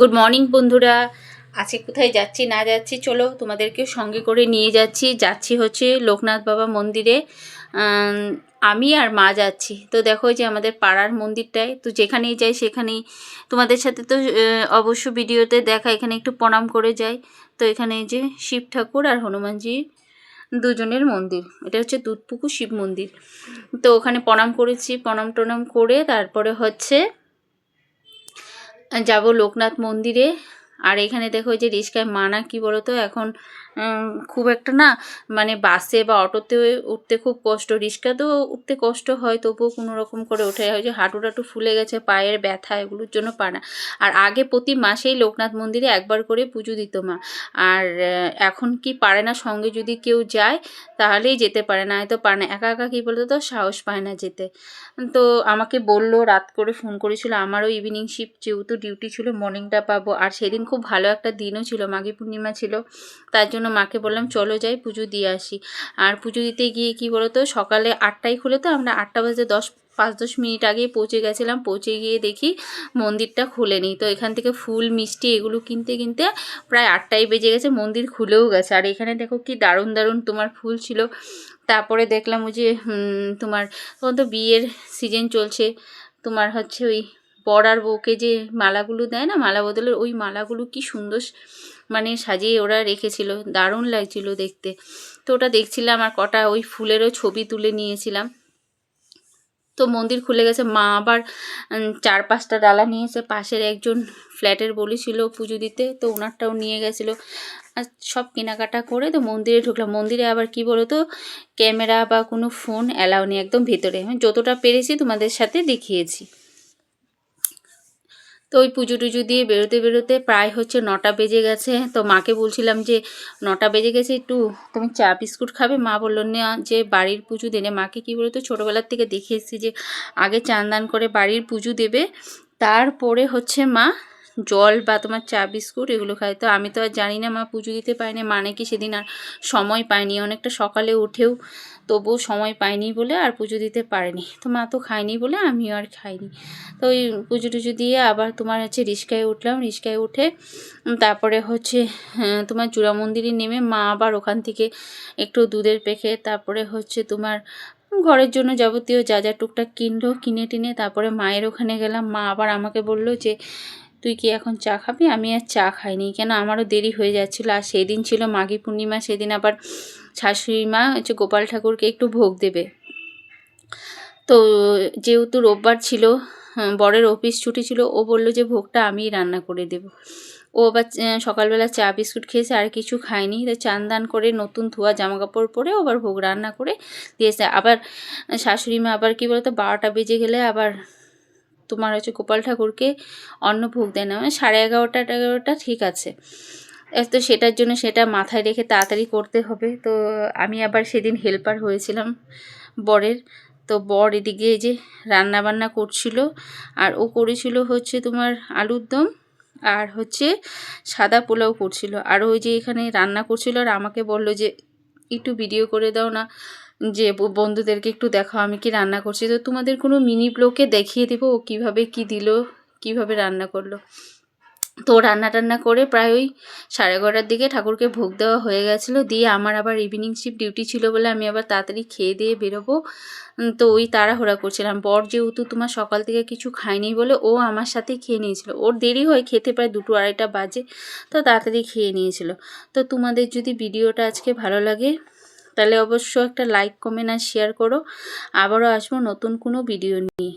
Good morning বন্ধুরা। আজকে কোথায় যাচ্ছি, না যাচ্ছি, চলো তোমাদেরকে সঙ্গে করে নিয়ে যাচ্ছি। যাচ্ছি হচ্ছে লোকনাথ বাবা মন্দিরে। আমি আর মা যাচ্ছি। তো দেখো যে আমাদের পাড়ার মন্দিরটায়। তো যেখানেই যাই, সেখানেই তোমাদের সাথে তো অবশ্য ভিডিওতে দেখা, এখানে একটু প্রণাম করে যাই। তো এখানে যে শিব ঠাকুর আর হনুমানজি দুজনের মন্দির। এটা হচ্ছে দুধপুকুর শিব মন্দির। তো ওখানে প্রণাম করেছি প্রণাম টনাম করে তারপরে হচ্ছে যাব লোকনাথ মন্দিরে। আর এখানে দেখো যে রিক্সায় মানা কি বলতো, এখন খুব একটা না মানে বাসে বা অটোতে উঠতে খুব কষ্ট রিক্সা তো উঠতে কষ্ট হয়, তবুও কোনো রকম করে ওঠে। হয় যে হাঁটু টাটু ফুলে গেছে, পায়ের ব্যথা, এগুলোর জন্য পায় না। আর আগে প্রতি মাসেই লোকনাথ মন্দিরে একবার করে পুজো দিত মা। আর এখন কি পারে না, সঙ্গে যদি কেউ যায়, তাহলেই যেতে পারে না হয়তো পারে না। একা একা কী বলতো, তো সাহস পায় না যেতে। তো আমাকে বলল, রাত করে ফোন করেছিল, আমারও ইভিনিং শিফট যেহেতু ডিউটি ছিল মর্নিংটা পাবো। আর সেদিন খুব ভালো একটা দিনও ছিল, মাঘী পূর্ণিমা ছিল। তার জন্য মাকে বললাম, চলো যাই, পুজো দিয়ে আসি। আর পুজো দিতে গিয়ে কি বলতো, সকালে আটটায় খুলে তো আমরা আটটা বাজে দশ, পাঁচ দশ মিনিট আগে পৌঁছে গেছিলাম। পৌঁছে গিয়ে দেখি মন্দিরটা খুলে খুলেনি তো এখান থেকে ফুল, মিষ্টি এগুলো কিনতে কিনতে প্রায় আটটায় বেজে গেছে, মন্দির খুলেও গেছে। আর এখানে দেখো কি দারুণ দারুণ তোমার ফুল ছিল। তারপরে দেখলাম ওই যে তোমার তখন তো বিয়ের সিজন চলছে, তোমার হচ্ছে ওই বর আর বউকে যে মালাগুলো দেয় না, মালা বদলের ওই মালাগুলো কি সুন্দর মানে সাজিয়ে ওরা রেখেছিল, দারুণ লাগছিল দেখতে। তো ওটা দেখছিলাম আর কটা ওই ফুলেরও ছবি তুলে নিয়েছিলাম। তো মন্দির খুলে গেছে, মা আবার চার পাঁচটা ডালা নিয়েছে, পাশের একজন ফ্ল্যাটের বলেছিল পুজো দিতে, তো ওনারটাও নিয়ে গেছিল। আর সব কেনাকাটা করে তো মন্দিরে ঢুকলাম। মন্দিরে আবার কি বলো তো ক্যামেরা বা কোনো ফোন অ্যালাউ নেই, একদম ভেতরে। যতটা পেরেছি তোমাদের সাথে দেখিয়েছি। তো ওই পুজো টুজো দিয়ে বেরোতে বেরোতে প্রায় হচ্ছে নটা বেজে গেছে। তো মাকে বলছিলাম যে, নটা বেজে গেছে একটু, তুমি চা, বিস্কুট খাবে? মা বলল, না, যে বাড়ির পুজো দেনে মাকে কী বলতো, ছোটোবেলার থেকে দেখে এসেছি যে, আগে চান দান করে বাড়ির পুজো দেবে। তারপরে হচ্ছে মা জল বা তোমার চা বিস্কুট এগুলো খায় তো আমি তো আর জানি না মা পুজো দিতে পারিনি মানে কি সেদিন আর সময় পায়নি অনেকটা সকালে উঠেও তবুও সময় পাইনি বলে আর পুজো দিতে পারেনি। তো মা তো খায়নি বলে আমিও আর খাইনি। তো ওই পুজো টুজো দিয়ে আবার তোমার হচ্ছে রিস্কায় উঠলাম। রিস্কায় উঠে তারপরে হচ্ছে হ্যাঁ, তোমার চূড়া মন্দিরে নেমে মা আবার ওখান থেকে একটু দুধের প্যাকেট তারপরে হচ্ছে তোমার ঘরের জন্য যাবতীয় যা যা টুকটাক কিনলো কিনে টিনে তারপরে মায়ের ওখানে গেলাম। মা আবার আমাকে বলল যে তুই কি এখন চা খাবি? আমি আর চা খাইনি। কেন? আমারও দেরি হয়ে যাচ্ছিল। আর সেদিন ছিল মাঘী পূর্ণিমা সেদিন আবার শাশুড়ি মা হচ্ছে গোপাল ঠাকুরকে একটু ভোগ দেবে। তো যেহেতু রোববার ছিল হ্যাঁ, বরের অফিস ছুটি ছিল ও বলল যে ভোগটা আমিই রান্না করে দেব। ও আবার সকালবেলা চা বিস্কুট খেয়েছে আর কিছু খায়নি। তো চান দান করে নতুন ধোয়া জামা কাপড় পরে আবার ভোগ রান্না করে দিয়েছে। আবার শাশুড়ি মা আবার কী বলতো বারোটা বেজে গেলে আবার তোমার হচ্ছে গোপাল ঠাকুরকে অন্ন ভোগ দেয় না। মানে সাড়ে এগারোটা এগারোটা ঠিক আছে। তো সেটার জন্য সেটা মাথায় রেখে তাড়াতাড়ি করতে হবে। তো আমি আবার সেদিন হেল্পার হয়েছিলাম বরের। তো বর এদিকে যে রান্না বান্না করছিল। আর ও করেছিল হচ্ছে তোমার আলুর দম আর হচ্ছে সাদা পোলাও করছিল। আর ওই যে এখানে রান্না করছিল আর আমাকে বলল যে, একটু ভিডিও করে দাও না। যে বন্ধুদেরকে একটু দেখাও, আমি কি রান্না করছি? তো তোমাদের কোনো মিনি ব্লকে দেখিয়ে দেবো ও কীভাবে কি দিল, কীভাবে রান্না করল। তো রান্না টান্না করে প্রায় ওই সাড়ে এগারোটার দিকে ঠাকুরকে ভোগ দেওয়া হয়ে গেছিল। দিয়ে আমার আবার ইভিনিং শিফট ডিউটি ছিল বলে আমি আবার তাড়াতাড়ি খেয়ে দিয়ে বেরোবো। তো ওই তাড়াহুড়া করছিলাম। বর যেহেতু তোমার সকাল থেকে কিছু খায়নি বলে ও আমার সাথে খেয়ে নিয়েছিল। ওর দেরি হয় খেতে প্রায় দুটো আড়াইটা বাজে, তো তাড়াতাড়ি খেয়ে নিয়েছিল। তো তোমাদের যদি ভিডিওটা আজকে ভালো লাগে তাহলে অবশ্য একটা লাইক কমেন্ট আর শেয়ার করো। আবারও আসব নতুন কোনো ভিডিও নিয়ে।